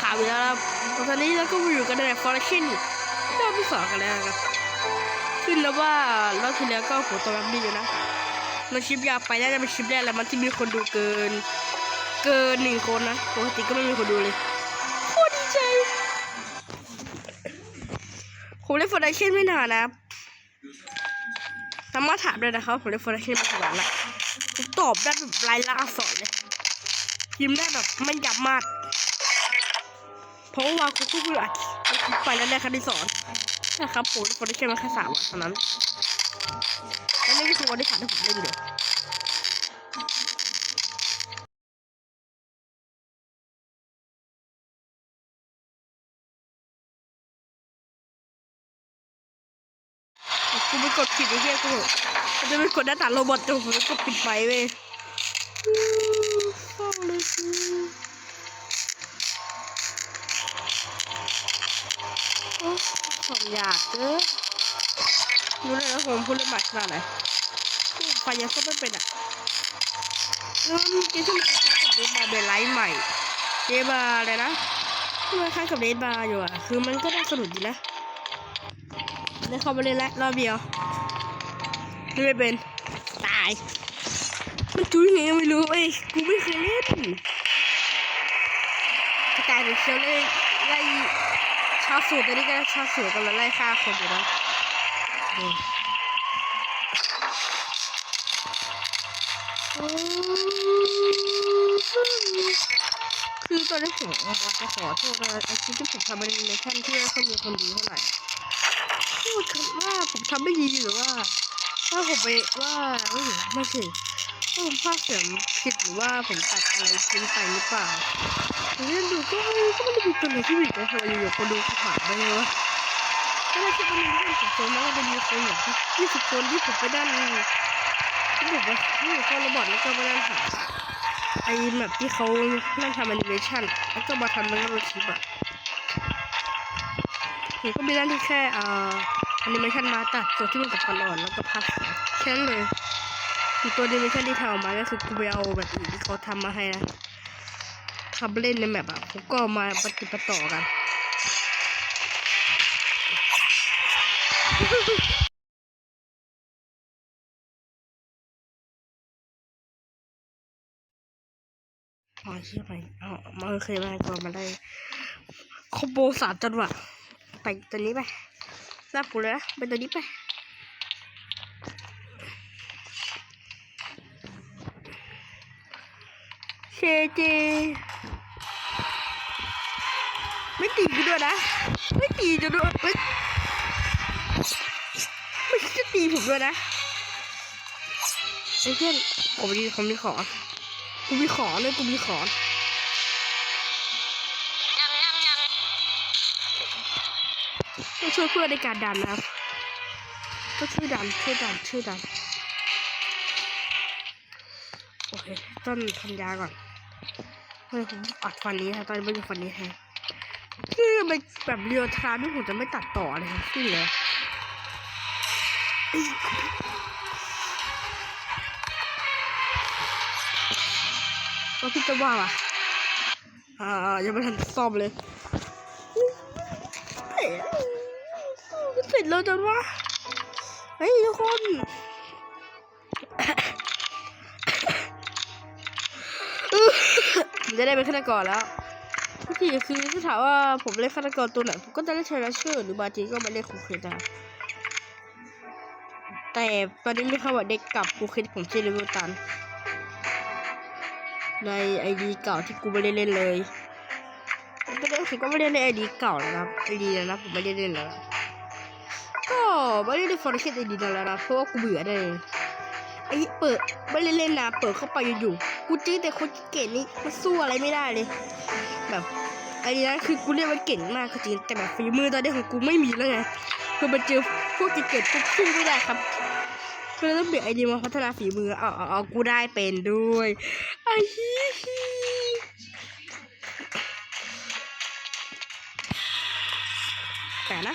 ข่าวอยู่แล้วครับตอนนี้เราก็มาอยู่กันในฟอร์เรนรอบที่สองกันแล้วครับขึ้นแล้วว่ารอบที่แล้วก็ผลตอบรับดีอยู่นะมันชิปยาวไปน่าจะเป็นชิปแรกแล้วมันที่มีคนดูเกิน เกินหนึ่งคนนะปกติก็ไม่มีคนดูเลยโคตรดีใจผมเล่นฟอร์เรนไม่นานนะครับสามารถถามได้นะครับผมเล่นฟอร์เรนมาถึงวันละผมตอบได้แบบลายลักษณ์อักษรเลยพิมพ์ได้แบบไม่ยับมาก เพราะว่าคุณผู้บริหารไปแล้วแรกครั้งที่สอนนะครับผมคนได้แค่มาแค่สามวันเท่านั้นและนี่ก็คือวันที่สามที่ผมเล่นอยู่กูไปกดผิดไอ้เหี้ยกูกูจะไปกดหน้าตาโรบอทแต่ผมไปกดปิดไปเว้ย โอ้ผมอยากเจอรู้เลยนะผมพูดเรื่องหมักขนาดไหนไฟยังเข้าไม่เป็นอะแล้วมันเกมที่มันคล้ายกับเดนบาร์เบลไลท์ใหม่เดนบาร์อะไรนะที่มันคล้ายกับเดนบาร์อยู่อะ คือมันก็ได้สนุกดีนะได้เข้ามาเล่นแล้วรอบเดียวนี่ไม่เป็น ตาย มันจุ้ยไงไม่รู้เอ้กูไม่เคยเล่นกระจายเดี๋ยวเชียวเลยไล่าสูตรตอนนี้ก็ชาสูตรกำลังไล่ฆ่าคนอยู่นะคือตอนนี้ผมอยากจะขอโทษนะไอคลิปที่ผมทำเป็นในชั่นที่ไม่ค่อยมีคนดูเท่าไหร่พูดคำว่าผมทำไม่ดีหรือว่า ถ้าผมไปว่าไม่ถึงไม่ถ้าผมพลาดเสียงผิดหรือว่าผมตัดอะไรทิ้งไปหรือเปล่า เล่นดูก็ไม่ก็ไม่ได้มีตัวไหนที่ผิดแต่ทำไมอยู่ๆคนดูผ่านไปเลยวะก็ได้แค่คนหนึงที่ผมโซนแล้วก็จะมีคนอย่างที่ยี่สิบคนที่ผมไปด้านที่ผมไปที่เขาระบอดแล้วก็ไปด้านหาไอ้แบบที่เขานั่งทำแอนิเมชันแล้วก็มาทำแล้วก็มาคลิปอะผมก็มีหน้าที่แค่อ่าแอนิเมชันมาตัดตัวที่มันกับฟันอ่อนแล้วก็พักแค่นั้นเลยอีกตัวแอนิเมชันที่ทำออกมาก็คือกูไปเอาแบบที่เขาทำมาให้นะ ทำเล่นในแมปอะผมก็มาปฏิปต่อกันอ๋อเชื่อไปอ๋อมาเคยมาก่อนมาได้คอมโบสามจังหวะไปตัวนี้ไปรับกูเลยนะไปตัวนี้ไปเชจไม่ ตีกูด้วยนะไม่ตีจะด้วยไม่ไม่จะตีผมด้วยนะไอ้เพื่อนผมมีผมมีขอกูมีขอเลยกูมีขอต้องช่วยเพื่อนในการดันนะครับต้องช่วยดันช่วยดันช่วยดันโอเคต้นทำยาก่อนเฮ้ยผมอัดฟันนี้ครับตอนนี้ไม่มีฟันนี้แท นคือมันแบบเรียวทามที่ผมจะไม่ตัดต่อเลยครับขึ้นเลยเอ้ยเราพี่จะว่าว่ะอ่ายังไม่ทันซ่อมเลยเฮ้ยมันเสร็จแล้วจังวะเฮ้ยทุกคนผมจะได้เป็นฆาตกรแล้ว ทุกทีคือถ้าถามว่าผมเล่นฆาตกรตัวไหนผมก็จะเล่นชายรัชเชอร์หรือบางทีก็มาเล่นคูเคตาแต่ตอนนี้มีคำว่าเด็กกับคูเคตผมชื่อเลเวลตันในไอดีเก่าที่กูไม่ได้เล่นเลยก็เล่นคือก็ไม่ได้เล่นไอดีเก่าแล้วนะไอดีแล้วนะผมไม่ได้เล่นแล้วก็ไม่ได้เล่นฟอร์เรสไอดีนั่นแล้วนะเพราะว่ากูเบื่อได้เลยไอ้เปิดไม่ได้เล่นนะเปิดเข้าไปอยู่ๆกูจื้อแต่คนเก่งนี่มันสู้อะไรไม่ได้เลย แบบไอ้นี่นะคือกูเรียกว่าเก่งมากก็จริงแต่แบบฝีมือตอนนี้ของกูไม่มีแล้วไงคือไปเจอพวกเก่งๆปุ๊บสู้ไม่ได้ครับก็เลยต้องเปลี่ยนไอเดียมาพัฒนาฝีมือเอาเอาเอากูได้เป็นด้วยไอ้ฮีฮีแต่นะ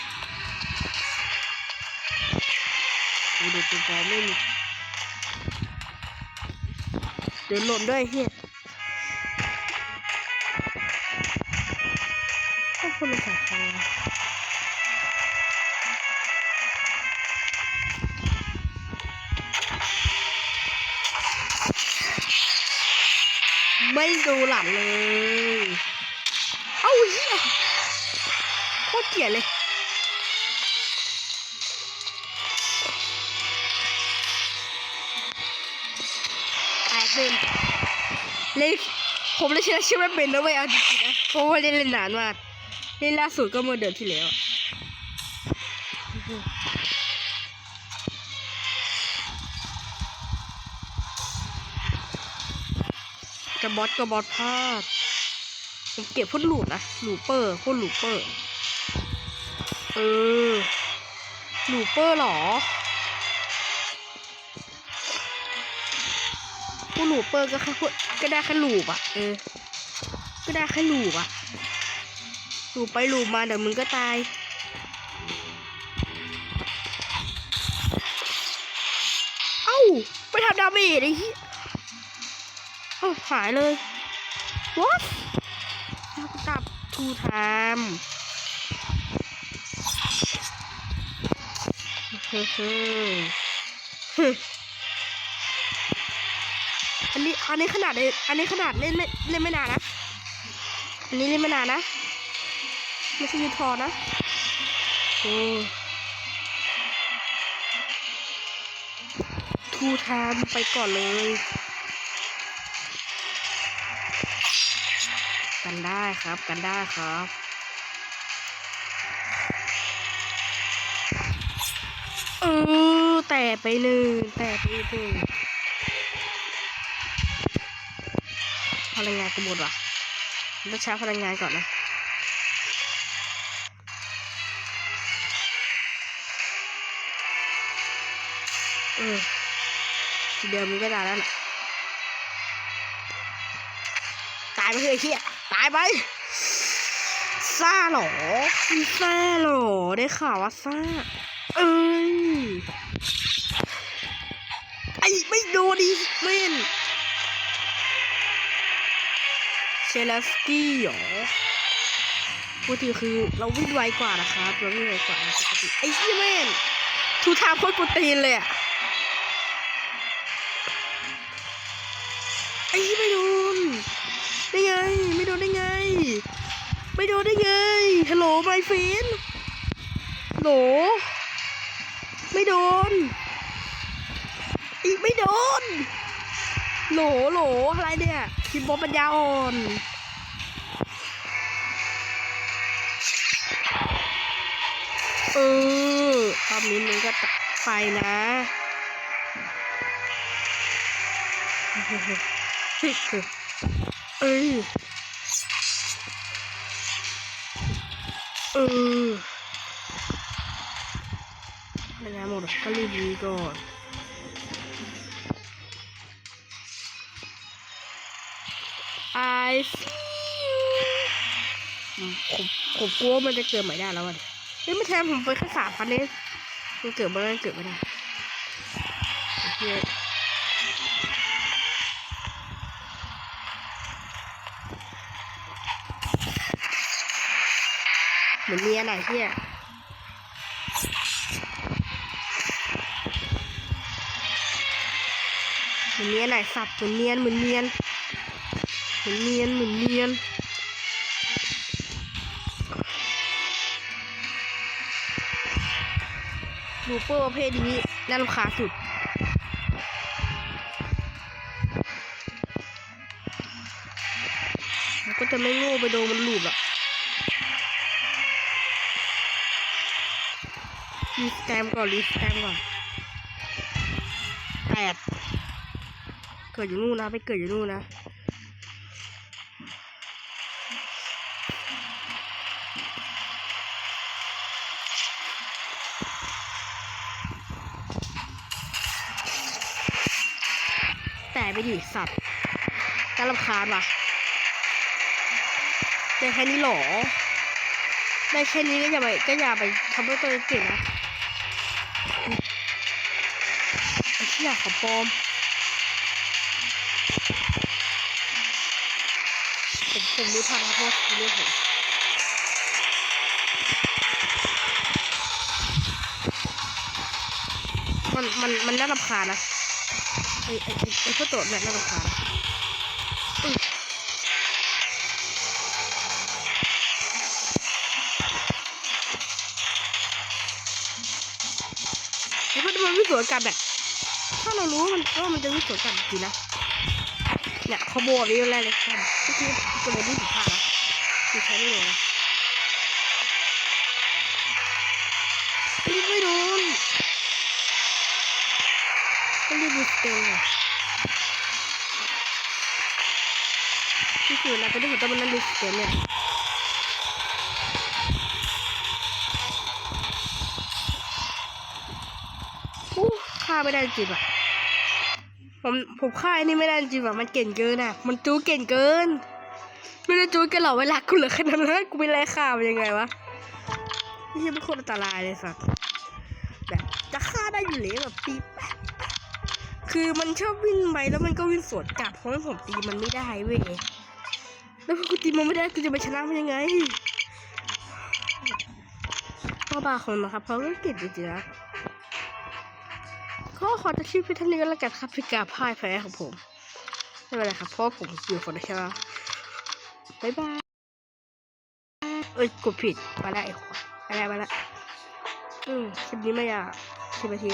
กูดูตัวไม่มีเดินหล่นด้วยเฮีย ไม่ดูหลังเลย เอ้าเหี้ยโคตรเกลียดเลยแตกเป็นเล่นผมเลยเชื่อชื่อไม่เป็นนะเว้ยเอาจริงๆนะเพราะว่าเล่นเล่นนานมากเล่นล่าสุดก็เมื่อเดือนที่แล้ว กระบอสกระบอสพลาดผมเก็บพุ่นหลูดนะหลูเปอร์พุ่นหลูเปอร์ เออหลูเปอร์เหรอผู้หลูเปอร์ก็แค่พูดก็ได้แค่หลูบอะเออ ก็ได้แค่หลูบอะหลูไปหลูมาเดี๋ยวมึงก็ตายเอ้าไปทำดาเมจไอ้ เอ้าหายเลย what ยกตับทูไทม์เฮ้เฮ้เฮ้อันนี้อันนี้ขนาดเล่นอันนี้ขนาดเล่นไม่เล่นไม่นานนะ อันนี้เล่นไม่นานนะ ไม่ใช่ยูทอนะโอ้ทูไทม์ไปก่อนเลย กันได้ครับกันได้ครับเออแต่ไปหนึ่งแต่ไปหนึ่งพลังงานกูหมดว่ะต้องใช้พลังงานก่อนนะเออทีเดียวมันก็ได้แล้วนะตายไปเถอะไอ้เฮีย ตายไปซ่าหรอมีซ่าหรอได้ข่าวว่าซ่า เอ้ย ไอ้ไม่โดนดิเมนเชลสกี้หรอปกติคือเราวิ่งไวกว่านะครับ เราวิ่งไวกว่าปกติไอ้ที่แม่นทูทาโคตรโปรตีนเลยอะ ไม่โดนได้ไงฮัลโหลไมฟินโหลไม่โดน อีกไม่โดน โหลโหลอะไรเนี่ยคิมบอปัญญาอ่อนเออตอนนี้มันก็ไปนะเอ้ย เออพลังงาหมดก็รีบดีก่อน I see you อืมผมผมกลัวมันจะเกิดใหม่ได้แล้วอะเฮ้ยไม่แทนผมไปแค่สามพันเองมันเกิดมาได้เกิดไม่ได้เหี้ย เหมือนเมียไหนเฮียเหมือนเมียไหนสับเหมือนเนียนเหมือนเนียนเหมือนเนียนเหมือนเนียนดูเปอร์ประเภทนี้น่ารำคาญสุดมันก็จะไม่โง่ไปโดนมันหลุดหรอก รีสแตมก่อนรีสแตมก่อนแปดเกิดอยู่นู่นนะไปเกิดอยู่นู่นนะแต่ไปดิสัตว์น่ารำคาญว่ะได้แค่นี้หรอได้แค่นี้ก็อย่าไปก็อย่าไปทำให้ตัวเองเก่งนะ ไอ้เชี่ยขอปอมผมผมรู้ทันครับว่าคือเรื่องผมมันมันมันน่ารำคาญนะไอ้ไอ้ไอ้ข้อตรวจเนี่ยน่ารำคาญนะ อ้พวกที่มันไม่สวนกันเนี่ยถ้าเรารู้มันว่ามันจะไม่สวนกันจริงนะเนี่ยขโมยแบบนี้แรกเลยครับที่คือตัวเล่นที่ผิดพลาดนะคือใช้ได้เลยนะเฮ้ยไม่โดนต้องรีบดูสเตลเลยที่คือนะตอนที่ผมต้องมานั่งดูสเตลเนี่ยอู้ฆ่าไม่ได้จริงว่ะผมผมฆ่าไอ้นี่ไม่ได้จริงว่ะมันเก่งเกินอะ มันจูเก่งเกิน ไม่ได้จูกันหรอกเวลากูเหลือแค่นั้นกูไปไล่ฆ่ามันยังไงวะนี่เป็นคนอันตรายเลยสัตว์แบบจะฆ่าได้อยู่เลยแบบปี๊บคือมันชอบวิ่งไปแล้วมันก็วิ่งสวนกลับเพราะผมตีมันไม่ได้เว้ยแล้วพอกูตีมันไม่ได้กูจะไปชนะมันยังไงพ่อบาคนนะครับเขาก็เก่งจริงๆนะ ก็ขอจะชิปไปท่านนี้ก็แล้วกันครับพิกาพ่ายแพ้ของผมไม่เป็นไรครับเพราะผมอยู่คนเดียวใช่ไหมบ๊ายบายเอ้ยกดผิดมาแล้วไอ้ขวามาแล้วมาแล้วอืมคลิปนี้ไม่ยากสิบนาที